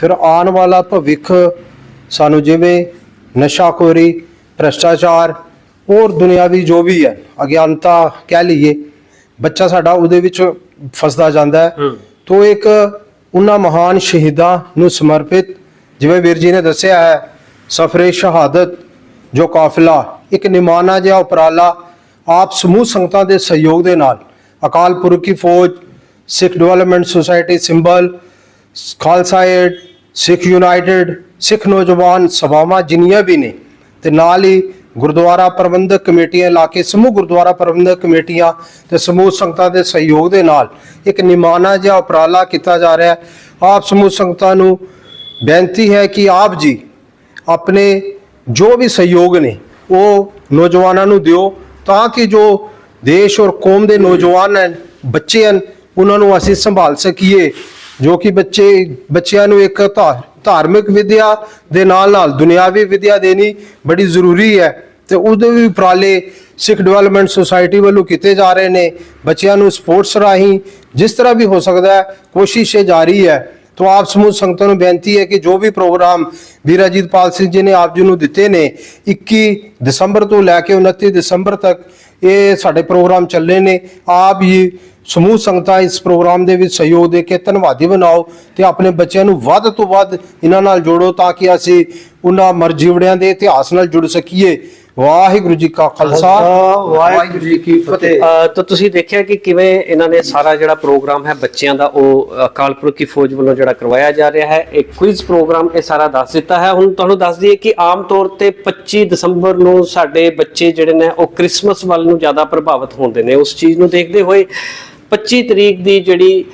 ਫਿਰ ਆਉਣ ਵਾਲਾ ਭਵਿੱਖ ਸਾਨੂੰ ਜਿਵੇਂ ਨਸ਼ਾਖੋਰੀ ਭ੍ਰਸ਼ਟਾਚਾਰ ਹੋਰ ਦੁਨਿਆਵੀ ਜੋ ਵੀ ਹੈ ਅਗਿਆਨਤਾ ਕਹਿ ਲਈਏ ਬੱਚਾ ਸਾਡਾ ਉਹਦੇ ਵਿੱਚ ਫਸਦਾ ਜਾਂਦਾ ਹੈ ਹੂੰ। ਤੋ ਇੱਕ ਉਹਨਾਂ ਮਹਾਨ ਸ਼ਹੀਦਾਂ ਨੂੰ ਸਮਰਪਿਤ ਜਿਵੇਂ ਵੀਰ ਜੀ ਨੇ ਦੱਸਿਆ ਹੈ ਸਫਰੇ ਸ਼ਹਾਦਤ ਜੋ ਕਾਫਲਾ ਇੱਕ ਨਿਮਾਨਾ ਜਿਹਾ ਉਪਰਾਲਾ ਆਪ ਸਮੂਹ ਸੰਗਤਾਂ ਦੇ ਸਹਿਯੋਗ ਦੇ ਨਾਲ Akal Purakh Ki Fauj Sikh development society Simbal Khalsa aid Sikh united Sikh ਨੌਜਵਾਨ ਸਭਾਵਾਂ ਜਿੰਨੀਆਂ ਵੀ ਨੇ ਤੇ ਨਾਲ ਹੀ ਗੁਰਦੁਆਰਾ ਪ੍ਰਬੰਧਕ ਕਮੇਟੀਆਂ ਇਲਾਕੇ ਸਮੂਹ ਗੁਰਦੁਆਰਾ ਪ੍ਰਬੰਧਕ ਕਮੇਟੀਆਂ ਤੇ ਸਮੂਹ ਸੰਗਤਾਂ ਦੇ ਸਹਿਯੋਗ ਦੇ ਨਾਲ ਇੱਕ ਨਿਮਾਨਾ ਜਿਹਾ ਉਪਰਾਲਾ ਕੀਤਾ ਜਾ ਰਿਹਾ ਹੈ। ਆਪ ਸਮੂਹ ਸੰਗਤਾਂ ਨੂੰ ਬੇਨਤੀ ਹੈ ਕਿ ਆਪ ਜੀ ਆਪਣੇ ਜੋ ਵੀ ਸਹਿਯੋਗ ਨੇ ਉਹ ਨੌਜਵਾਨਾਂ ਨੂੰ ਦਿਓ ਤਾਂ ਕਿ ਜੋ ਦੇਸ਼ ਔਰ ਕੌਮ ਦੇ ਨੌਜਵਾਨ ਹਨ ਬੱਚੇ ਹਨ ਉਹਨਾਂ ਨੂੰ ਅਸੀਂ ਸੰਭਾਲ ਸਕੀਏ, ਜੋ ਕਿ ਬੱਚੇ, ਬੱਚਿਆਂ ਨੂੰ ਇੱਕ ਧਾਰ ਧਾਰਮਿਕ ਵਿਦਿਆ ਦੇ ਨਾਲ ਨਾਲ ਦੁਨਿਆਵੀ ਵਿਦਿਆ ਦੇਣੀ ਬੜੀ ਜ਼ਰੂਰੀ ਹੈ ਤੇ ਉਹਦੇ ਵੀ ਉਪਰਾਲੇ ਸਿੱਖ ਡਿਵੈਲਪਮੈਂਟ ਸੁਸਾਇਟੀ ਵੱਲੋਂ ਕੀਤੇ ਜਾ ਰਹੇ ਨੇ, ਬੱਚਿਆਂ ਨੂੰ ਸਪੋਰਟਸ ਰਾਹੀਂ ਜਿਸ ਤਰ੍ਹਾਂ ਵੀ ਹੋ ਸਕਦਾ ਹੈ, ਕੋਸ਼ਿਸ਼ ਇਹ ਜਾਰੀ ਹੈ। ਤੋ ਆਪ ਸਮੂਹ ਸੰਗਤਾਂ ਨੂੰ ਬੇਨਤੀ ਹੈ ਕਿ ਜੋ ਵੀ ਪ੍ਰੋਗਰਾਮ ਵੀਰ ਅਜੀਤ ਪਾਲ ਸਿੰਘ ਜੀ ਨੇ ਆਪ ਜੀ ਨੂੰ ਦਿੱਤੇ ਨੇ 21 ਦਸੰਬਰ ਤੋਂ ਲੈ ਕੇ 29 ਦਸੰਬਰ ਤੱਕ ਇਹ ਸਾਡੇ ਪ੍ਰੋਗਰਾਮ ਚੱਲੇ ਨੇ। ਆਪ ਹੀ ਸਮੂਹ ਸੰਗਤਾਂ ਇਸ ਪ੍ਰੋਗਰਾਮ ਦੇ ਵਿੱਚ ਸਹਿਯੋਗ ਦੇ ਕੇ ਧੰਨਵਾਦੀ ਬਣਾਓ ਤੇ ਆਪਣੇ ਬੱਚਿਆਂ ਨੂੰ ਵੱਧ ਤੋਂ ਵੱਧ ਇਹਨਾਂ ਨਾਲ ਜੋੜੋ ਤਾਂ ਕਿ ਅਸੀਂ ਉਹਨਾਂ ਮਰਜੀਵੜਿਆਂ ਦੇ ਇਤਿਹਾਸ ਨਾਲ ਜੁੜ ਸਕੀਏ। ਵਾਹਿਗੁਰੂ ਜੀ ਕਾ ਖਾਲਸਾ। ਵਾਹਿਗੁਰੂ ਜੀ ਕੀ ਫਤਿਹ। ਤਾਂ ਤੁਸੀਂ ਦੇਖਿਆ ਕਿ ਕਿਵੇਂ ਇਹਨਾਂ ਨੇ ਸਾਰਾ ਜਿਹੜਾ ਪ੍ਰੋਗਰਾਮ ਹੈ ਬੱਚਿਆਂ ਦਾ ਉਹ ਅਕਾਲ ਪੁਰਖ ਕੀ ਫੌਜ ਵੱਲੋਂ ਜਿਹੜਾ ਕਰਵਾਇਆ ਜਾ ਰਿਹਾ ਹੈ ਇੱਕ ਕੁਇਜ਼ ਪ੍ਰੋਗਰਾਮ ਇਹ ਸਾਰਾ ਦੱਸ ਦਿੱਤਾ ਹੈ। ਹੁਣ ਤੁਹਾਨੂੰ ਦੱਸ ਦਈਏ ਕਿ ਆਮ ਤੌਰ ਤੇ 25 ਦਸੰਬਰ ਨੂੰ ਸਾਡੇ ਬੱਚੇ ਜਿਹੜੇ ਨੇ ਉਹ ਕ੍ਰਿਸਮਸ ਵੱਲ ਨੂੰ ਜ਼ਿਆਦਾ ਪ੍ਰਭਾਵਿਤ ਹੁੰਦੇ ਨੇ। ਉਸ ਚੀਜ਼ ਨੂੰ ਦੇਖਦੇ ਹੋਏ 25 ਤਰੀਕ ਦੀ ਜਿਹੜੀ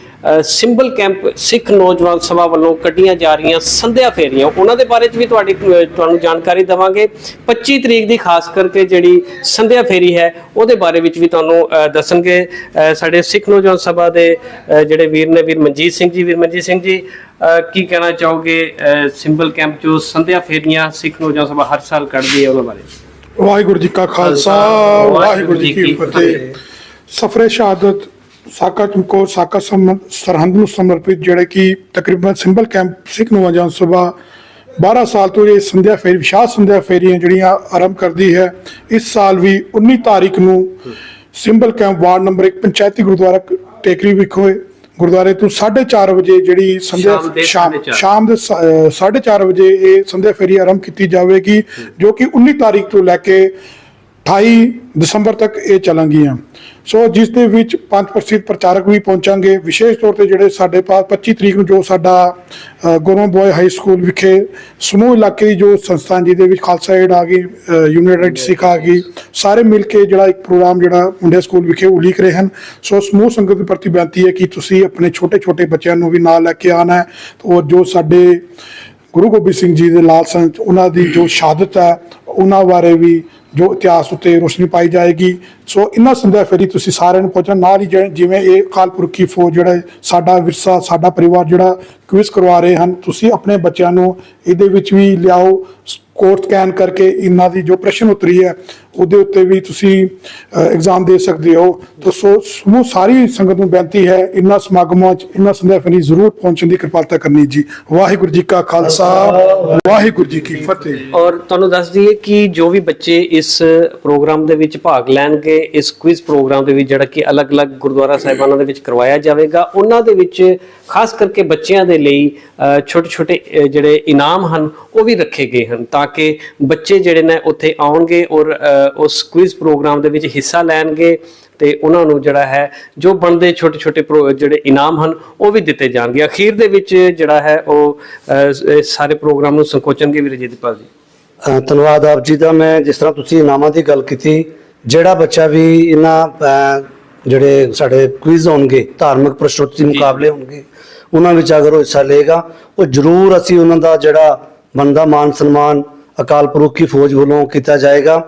ਸਿੰਬਲ ਕੈਂਪ ਸਿੱਖ ਨੌਜਵਾਨ ਸਭਾ ਵੱਲੋਂ ਕੱਢੀਆਂ ਜਾ ਰਹੀਆਂ ਸੰਧਿਆ ਫੇਰੀਆਂ ਉਹਨਾਂ ਦੇ ਬਾਰੇ ਚ ਵੀ ਤੁਹਾਡੀ ਤੁਹਾਨੂੰ ਜਾਣਕਾਰੀ ਦਵਾਂਗੇ। 25 ਤਰੀਕ ਦੀ ਖਾਸ ਕਰਕੇ ਜਿਹੜੀ ਸੰਧਿਆ ਫੇਰੀ ਹੈ ਉਹਦੇ ਬਾਰੇ ਵਿੱਚ ਵੀ ਤੁਹਾਨੂੰ ਦੱਸਣਗੇ। ਸਾਡੇ ਸਿੱਖ ਨੌਜਵਾਨ ਸਭਾ ਦੇ ਜਿਹੜੇ ਵੀਰ ਨੇ ਵੀਰ ਮਨਜੀਤ ਸਿੰਘ ਜੀ ਵੀਰ ਮਨਜੀਤ ਸਿੰਘ ਜੀ ਕੀ ਕਹਿਣਾ ਚਾਹੋਗੇ ਸਿੰਬਲ ਕੈਂਪ ਜੋ ਸੰਧਿਆ ਫੇਰੀਆਂ ਸਿੱਖ ਨੌਜਵਾਨ ਸਭਾ ਹਰ ਸਾਲ ਕੱਢਦੀ ਹੈ ਉਹਨਾਂ ਬਾਰੇ? ਵਾਹਿਗੁਰੂ ਜੀ ਕਾ ਖਾਲਸਾ ਵਾਹਿਗੁਰੂ ਜੀ ਕੀ ਫਤਿਹ। ਸਫਰੇ ਸ਼ਹਾਦਤ ਸਾਕਾ ਚਮਕੋ ਸਾਕਾ ਸਰਹੰਦ ਨੂੰ ਸਮਰਪਿਤ ਜਿਹੜੇ ਕਿ ਤਕਰੀਬਨ ਸਿੰਬਲ ਕੈਂਪ ਸਿੱਖ ਨੌਜਵਾਨ ਸਭਾ 12 ਸਾਲ ਤੋਂ ਇਹ ਸੰਧਿਆ ਫੇਰੀ ਵਿਸ਼ਾਲ ਸੰਧਿਆ ਫੇਰੀਆਂ ਜਿਹੜੀਆਂ ਆਰੰਭ ਕਰਦੀ ਹੈ ਇਸ ਸਾਲ ਵੀ 19 ਤਾਰੀਖ ਨੂੰ ਸਿੰਬਲ ਕੈਂਪ ਵਾਰਡ ਨੰਬਰ 1 ਪੰਚਾਇਤੀ ਗੁਰਦੁਆਰਾ ਟੇਕਰੀ ਵਿਖੇ ਗੁਰਦੁਆਰੇ ਤੋਂ 4:30 ਵਜੇ ਜਿਹੜੀ ਸੰਧਿਆ ਸ਼ਾਮ ਦੇ ਸ਼ਾਮ 4:30 ਸ਼ਾਮ ਦੇ 4:30 ਵਜੇ ਇਹ ਸੰਧਿਆ ਫੇਰੀ ਆਰੰਭ ਕੀਤੀ ਜਾਵੇਗੀ ਜੋ ਕਿ 19 ਤਾਰੀਖ ਤੋਂ ਲੈ ਕੇ 28 ਦਸੰਬਰ ਤੱਕ ਇਹ ਚੱਲਣਗੀਆਂ। ਸੋ ਜਿਸ ਦੇ ਵਿੱਚ ਪੰਜ ਪ੍ਰਸਿੱਧ ਪ੍ਰਚਾਰਕ ਵੀ ਪਹੁੰਚਾਂਗੇ। ਵਿਸ਼ੇਸ਼ ਤੌਰ ਤੇ ਜਿਹੜੇ ਸਾਡੇ ਪਾਸ 25 ਤਰੀਕ ਨੂੰ ਜੋ ਸਾਡਾ ਗੁਰਮਾ ਬੋਏ ਹਾਈ ਸਕੂਲ ਵਿਖੇ ਸਮੂਹ ਇਲਾਕੇ ਦੀ ਜੋ ਸੰਸਥਾ ਜਿਹਦੇ ਵਿੱਚ ਖਾਲਸਾ ਏਡ ਆ ਗਈ ਯੂਨਾਈਟਿਡ ਸਿੱਖ ਆ ਗਈ, ਸਾਰੇ ਮਿਲ ਕੇ ਜਿਹੜਾ ਇੱਕ ਪ੍ਰੋਗਰਾਮ ਜਿਹੜਾ ਮੁੰਡੇ ਸਕੂਲ ਵਿਖੇ ਉਲੀਕ ਰਹੇ ਹਨ। ਸੋ ਸਮੂਹ ਸੰਗਤ ਦੇ ਪ੍ਰਤੀ ਬੇਨਤੀ ਹੈ ਕਿ ਤੁਸੀਂ ਆਪਣੇ ਛੋਟੇ ਛੋਟੇ ਬੱਚਿਆਂ ਨੂੰ ਵੀ ਨਾਲ ਲੈ ਕੇ ਆਣਾ ਹੈ। ਔਰ ਜੋ ਸਾਡੇ ਗੁਰੂ ਗੋਬਿੰਦ ਸਿੰਘ ਜੀ ਦੇ ਲਾਲ ਸੰਤ ਉਹਨਾਂ ਦੀ ਜੋ ਸ਼ਹਾਦਤ ਹੈ, ਉਹਨਾਂ ਬਾਰੇ ਵੀ ਜੋ ਇਤਿਹਾਸ ਉੱਤੇ ਰੋਸ਼ਨੀ ਪਾਈ ਜਾਏਗੀ। ਸੋ ਇਹਨਾਂ ਸੰਧਿਆ ਫੇਰੀ ਤੁਸੀਂ ਸਾਰਿਆਂ ਨੂੰ ਪਹੁੰਚਣਾ ਨਾਲ ਹੀ ਜਿ- ਜਿਵੇਂ ਇਹ ਅਕਾਲ ਪੁਰਖੀ ਫੌਜ ਜਿਹੜਾ ਸਾਡਾ ਵਿਰਸਾ, ਸਾਡਾ ਪਰਿਵਾਰ ਜਿਹੜਾ ਕੁਇਜ਼ ਕਰਵਾ ਰਹੇ ਹਨ, ਤੁਸੀਂ ਆਪਣੇ ਬੱਚਿਆਂ ਨੂੰ ਇਹਦੇ ਵਿੱਚ ਵੀ ਲਿਆਓ। ਕੋਡ ਸਕੈਨ ਕਰਕੇ ਇਹਨਾਂ ਦੀ ਜੋ ਪ੍ਰਸ਼ਨ ਉੱਤਰੀ ਹੈ, ਉਹਦੇ ਉੱਤੇ ਵੀ ਤੁਸੀਂ ਐਗਜ਼ਾਮ ਦੇ ਸਕਦੇ ਹੋ। ਤਾਂ ਸੋ, ਸਮੂਹ ਸਾਰੀ ਸੰਗਤ ਨੂੰ ਬੇਨਤੀ ਹੈ, ਇਹਨਾਂ ਸਮਾਗਮਾਂ 'ਚ ਇਹਨਾਂ ਸੰਧਿਆ ਫੇਰੀ ਜ਼ਰੂਰ ਪਹੁੰਚਣ ਦੀ ਕਿਰਪਾਲਤਾ ਕਰਨੀ ਜੀ। ਵਾਹਿਗੁਰੂ ਜੀ ਕਾ ਖਾਲਸਾ, ਵਾਹਿਗੁਰੂ ਜੀ ਕੀ ਫਤਿਹ। ਔਰ ਤੁਹਾਨੂੰ ਦੱਸ ਦਈਏ ਕਿ ਜੋ ਵੀ ਬੱਚੇ ਇਸ ਪ੍ਰੋਗਰਾਮ ਦੇ ਵਿੱਚ ਭਾਗ ਲੈਣਗੇ, ਇਸ ਕੁਇਜ਼ ਪ੍ਰੋਗਰਾਮ ਦੇ ਵਿੱਚ ਜਿਹੜਾ ਕਿ ਅਲੱਗ-ਅਲੱਗ ਗੁਰਦੁਆਰਾ ਸਾਹਿਬਾਨਾਂ ਦੇ ਵਿੱਚ ਕਰਵਾਇਆ ਜਾਵੇਗਾ, ਉਹਨਾਂ ਦੇ ਵਿੱਚ ਖਾਸ ਕਰਕੇ ਬੱਚਿਆਂ ਦੇ ਲਈ ਛੋਟੇ-ਛੋਟੇ ਜਿਹੜੇ ਇਨਾਮ ਹਨ, ਉਹ ਵੀ ਰੱਖੇ ਗਏ ਹਨ ਤਾਂ ਕਿ ਬੱਚੇ ਜਿਹੜੇ ਨੇ ਉੱਥੇ ਆਉਣਗੇ ਔਰ ਉਸ ਕੁਇਜ਼ ਪ੍ਰੋਗਰਾਮ ਦੇ ਵਿੱਚ ਹਿੱਸਾ ਲੈਣਗੇ ਤੇ ਉਹਨਾਂ ਨੂੰ ਜਿਹੜਾ ਹੈ ਜੋ ਬਣਦੇ ਛੋਟੇ-ਛੋਟੇ ਪ੍ਰੋ- ਜਿਹੜੇ ਇਨਾਮ ਹਨ ਉਹ ਵੀ ਦਿੱਤੇ ਜਾਣਗੇ। ਅਖੀਰ ਦੇ ਵਿੱਚ ਜਿਹੜਾ ਹੈ ਉਹ ਸਾਰੇ ਪ੍ਰੋਗਰਾਮ ਨੂੰ ਸੰਕੋਚਣਗੇ ਵੀ ਰਜੀਤਪਾਲ ਜੀ। ਧੰਨਵਾਦ ਆਪ ਜੀ ਦਾ। ਮੈਂ ਜਿਸ ਤਰ੍ਹਾਂ ਤੁਸੀਂ ਇਨਾਮਾਂ ਦੀ ਗੱਲ ਕੀਤੀ ਜਿਹੜਾ ਬੱਚਾ ਵੀ ਇਹਨਾਂ ਜਿਹੜੇ ਸਾਡੇ ਕੁਇਜ਼ ਹੋਣਗੇ ਧਾਰਮਿਕ ਪ੍ਰਸ਼ਨੋਤਰੀ ਮੁਕਾਬਲੇ ਹੋਣਗੇ ਉਹਨਾਂ ਵਿੱਚ ਅਗਰ ਉਹ ਹਿੱਸਾ ਲਏਗਾ ਉਹ ਜ਼ਰੂਰ ਅਸੀਂ ਉਹਨਾਂ ਦਾ ਜਿਹੜਾ ਬਣਦਾ ਮਾਨ ਸਨਮਾਨ ਅਕਾਲ ਪੁਰਖ ਕੀ ਫੌਜ ਵੱਲੋਂ ਕੀਤਾ ਜਾਏਗਾ।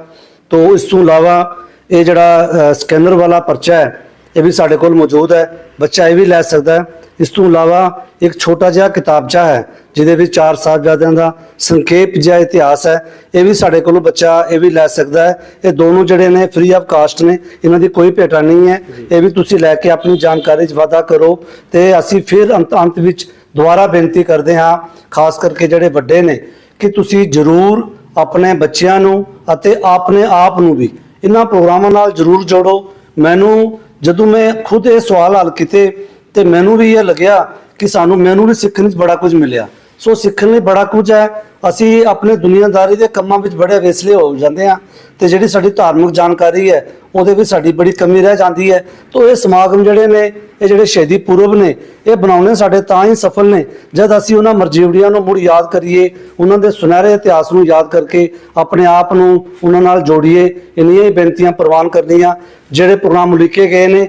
ਤੋਂ ਇਸ ਤੋਂ ਇਲਾਵਾ ਇਹ ਜਿਹੜਾ ਸਕੈਨਰ ਵਾਲਾ ਪਰਚਾ ਹੈ, ਇਹ ਵੀ ਸਾਡੇ ਕੋਲ ਮੌਜੂਦ ਹੈ। ਬੱਚਾ ਇਹ ਵੀ ਲੈ ਸਕਦਾ ਹੈ। ਇਸ ਤੋਂ ਇਲਾਵਾ ਇੱਕ ਛੋਟਾ ਜਿਹਾ ਕਿਤਾਬਚਾ ਹੈ, ਜਿਹਦੇ ਵਿੱਚ ਚਾਰ ਸਾਹਿਬਜ਼ਾਦਿਆਂ ਦਾ ਸੰਖੇਪ ਜਿਹਾ ਇਤਿਹਾਸ ਹੈ। ਇਹ ਵੀ ਸਾਡੇ ਕੋਲੋਂ ਬੱਚਾ ਇਹ ਵੀ ਲੈ ਸਕਦਾ ਹੈ। ਇਹ ਦੋਨੋਂ ਜਿਹੜੇ ਨੇ ਫ੍ਰੀ ਆਫ ਕਾਸਟ ਨੇ, ਇਹਨਾਂ ਦੀ ਕੋਈ ਭੇਟਾ ਨਹੀਂ ਹੈ। ਇਹ ਵੀ ਤੁਸੀਂ ਲੈ ਕੇ ਆਪਣੀ ਜਾਣਕਾਰੀ 'ਚ ਵਾਧਾ ਕਰੋ। ਤੇ ਅਸੀਂ ਫਿਰ ਅੰਤ ਅੰਤ ਵਿੱਚ ਦੁਬਾਰਾ ਬੇਨਤੀ ਕਰਦੇ ਹਾਂ, ਖਾਸ ਕਰਕੇ ਜਿਹੜੇ ਵੱਡੇ ਨੇ ਕਿ ਤੁਸੀਂ ਜ਼ਰੂਰ ਆਪਣੇ ਬੱਚਿਆਂ ਨੂੰ ਅਤੇ ਆਪਣੇ ਆਪ ਨੂੰ ਵੀ ਇਹਨਾਂ ਪ੍ਰੋਗਰਾਮਾਂ ਨਾਲ ਜ਼ਰੂਰ ਜੋੜੋ। ਮੈਨੂੰ ਜਦੋਂ ਮੈਂ ਖੁਦ ਇਹ ਸਵਾਲ ਹੱਲ ਕੀਤੇ ਤੇ ਮੈਨੂੰ ਵੀ ਇਹ ਲੱਗਿਆ ਕਿ ਸਾਨੂੰ, ਮੈਨੂੰ ਵੀ ਸਿੱਖਣ ਵਿੱਚ ਬੜਾ ਕੁਝ ਮਿਲਿਆ। ਸੋ ਸਿੱਖਣ ਲਈ ਬੜਾ ਕੁਝ ਹੈ ਅਸੀਂ ਆਪਣੇ ਦੁਨੀਆਦਾਰੀ ਦੇ ਕੰਮਾਂ ਵਿੱਚ ਬੜੇ ਵੇਸਲੇ ਹੋ ਜਾਂਦੇ ਹਾਂ ਤੇ ਜਿਹੜੀ ਸਾਡੀ ਧਾਰਮਿਕ ਜਾਣਕਾਰੀ ਹੈ, ਉਹਦੇ ਵਿੱਚ ਸਾਡੀ ਬੜੀ ਕਮੀ ਰਹਿ ਜਾਂਦੀ ਹੈ। ਤੋਂ ਇਹ ਸਮਾਗਮ ਜਿਹੜੇ ਨੇ, ਇਹ ਜਿਹੜੇ ਸ਼ਹੀਦੀ ਪੁਰਬ ਨੇ, ਇਹ ਬਣਾਉਣੇ ਸਾਡੇ ਤਾਂ ਹੀ ਸਫਲ ਨੇ, ਜਦ ਅਸੀਂ ਉਹਨਾਂ ਮਰਜੀਵੜੀਆਂ ਨੂੰ ਮੁੜ ਯਾਦ ਕਰੀਏ, ਉਹਨਾਂ ਦੇ ਸੁਨਹਿਰੇ ਇਤਿਹਾਸ ਨੂੰ ਯਾਦ ਕਰਕੇ ਆਪਣੇ ਆਪ ਨੂੰ ਉਹਨਾਂ ਨਾਲ ਜੋੜੀਏ, ਇੰਨੀਆਂ ਹੀ ਬੇਨਤੀਆਂ ਪ੍ਰਵਾਨ ਕਰਨੀਆਂ, ਜਿਹੜੇ ਪ੍ਰੋਗਰਾਮ ਲਿਖੇ ਗਏ ਨੇ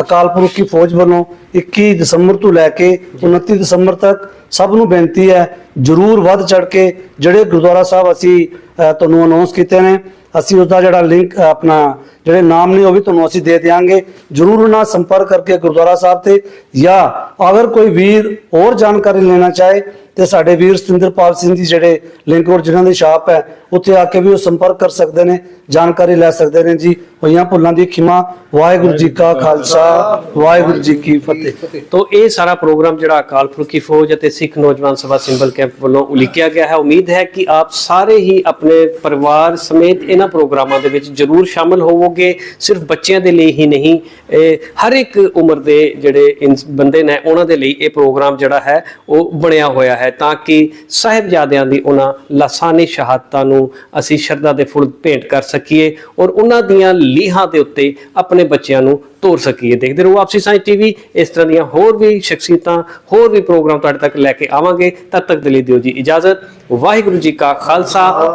ਅਕਾਲ ਪੁਰਖ ਕੀ ਫੌਜ ਵੱਲੋਂ 21 ਦਸੰਬਰ ਤੋਂ ਲੈ ਕੇ 29 ਦਸੰਬਰ ਤੱਕ ਸਭ ਨੂੰ ਬੇਨਤੀ ਹੈ, ਜਰੂਰ ਵੱਧ ਚੜ ਕੇ ਜਿਹੜੇ ਗੁਰਦੁਆਰਾ ਸਾਹਿਬ ਅਸੀਂ, ਅਹ, ਤੁਹਾਨੂੰ ਅਨਾਉਂਸ ਕੀਤੇ ਨੇ, ਅਸੀਂ ਉਸ ਦਾ ਜਿਹੜਾ ਲਿੰਕ ਆਪਣਾ ਜਿਹੜੇ ਨਾਮ ਨੇ ਉਹ ਵੀ ਤੁਹਾਨੂੰ ਅਸੀਂ ਦੇ ਦਿਆਂਗੇ। ਜਰੂਰ ਉਹਨਾਂ ਨਾਲ ਸੰਪਰਕ ਕਰਕੇ ਗੁਰਦੁਆਰਾ ਸਾਹਿਬ ਤੇ ਜਾਂ ਅਗਰ ਕੋਈ ਵੀਰ ਹੋਰ ਜਾਣਕਾਰੀ ਲੈਣਾ ਚਾਹੇ ਤੇ ਸਾਡੇ ਵੀਰ ਸਤਿੰਦਰਪਾਲ ਸਿੰਘ ਜੀ ਜਿਹੜੇ ਲਿੰਕ ਰੋਡ ਜਿਨ੍ਹਾਂ ਦੀ ਸ਼ਾਪ ਹੈ, ਉੱਥੇ ਆ ਕੇ ਵੀ ਉਹ ਸੰਪਰਕ ਕਰ ਸਕਦੇ ਨੇ, ਜਾਣਕਾਰੀ ਲੈ ਸਕਦੇ ਨੇ ਜੀ। ਹੋਈਆਂ ਭੁੱਲਾਂ ਦੀ ਖਿਮਾ, ਵਾਹਿਗੁਰੂ ਜੀ ਕਾ ਖਾਲਸਾ, ਵਾਹਿਗੁਰੂ ਜੀ ਕੀ ਫਤਿਹ। ਤੋਂ ਇਹ ਸਾਰਾ ਪ੍ਰੋਗਰਾਮ ਜਿਹੜਾ ਅਕਾਲ ਪੁਰਖ ਕੀ ਫੌਜ ਅਤੇ ਸਿੱਖ ਨੌਜਵਾਨ ਸਭਾ ਸਿੰਬਲ ਕੈਂਪ ਵੱਲੋਂ ਉਲੀਕਿਆ ਗਿਆ ਹੈ। ਉਮੀਦ ਹੈ ਕਿ ਆਪ ਸਾਰੇ ਹੀ ਆਪਣੇ ਪਰਿਵਾਰ ਸਮੇਤ ਇਹਨਾਂ ਪ੍ਰੋਗਰਾਮਾਂ ਦੇ ਵਿੱਚ ਜ਼ਰੂਰ ਸ਼ਾਮਲ ਹੋਵੋਗੇ। ਸਿਰਫ ਬੱਚਿਆਂ ਦੇ ਲਈ ਹੀ ਨਹੀਂ, ਇਹ ਹਰ ਇੱਕ ਉਮਰ ਦੇ ਜਿਹੜੇ ਇਨਸ- ਬੰਦੇ ਨੇ, ਉਹਨਾਂ ਦੇ ਲਈ ਇਹ ਪ੍ਰੋਗਰਾਮ ਜਿਹੜਾ ਹੈ, ਉਹ ਬਣਿਆ ਹੋਇਆ ਹੈ। ਹੈ ਤਾਂ ਕਿ ਸਾਹਿਬਜ਼ਾਦਿਆਂ ਦੀ ਉਹਨਾਂ ਲਾਸਾਨੀ ਸ਼ਹਾਦਤਾਂ ਨੂੰ ਅਸੀਂ ਸ਼ਰਧਾ ਦੇ ਫੁੱਲ ਭੇਂਟ ਕਰ ਸਕੀਏ ਔਰ ਉਹਨਾਂ ਦੀਆਂ ਲੀਹਾਂ ਦੇ ਉੱਤੇ ਆਪਣੇ ਬੱਚਿਆਂ ਨੂੰ ਤੋਰ ਸਕੀਏ। ਦੇਖਦੇ ਰਹੋ ਆਪਸੀ ਸਾਇੰਸ ਟੀਵੀ, ਇਸ ਤਰ੍ਹਾਂ ਦੀਆਂ ਹੋਰ ਵੀ ਸ਼ਖਸੀਅਤਾਂ, ਹੋਰ ਵੀ ਪ੍ਰੋਗਰਾਮ ਤੁਹਾਡੇ ਤੱਕ ਲੈ ਕੇ ਆਵਾਂਗੇ। ਤਦ ਤੱਕ ਦੇ ਲਈ ਦਿਓ ਜੀ ਇਜਾਜ਼ਤ। ਵਾਹਿਗੁਰੂ ਜੀ ਕਾ ਖਾਲਸਾ।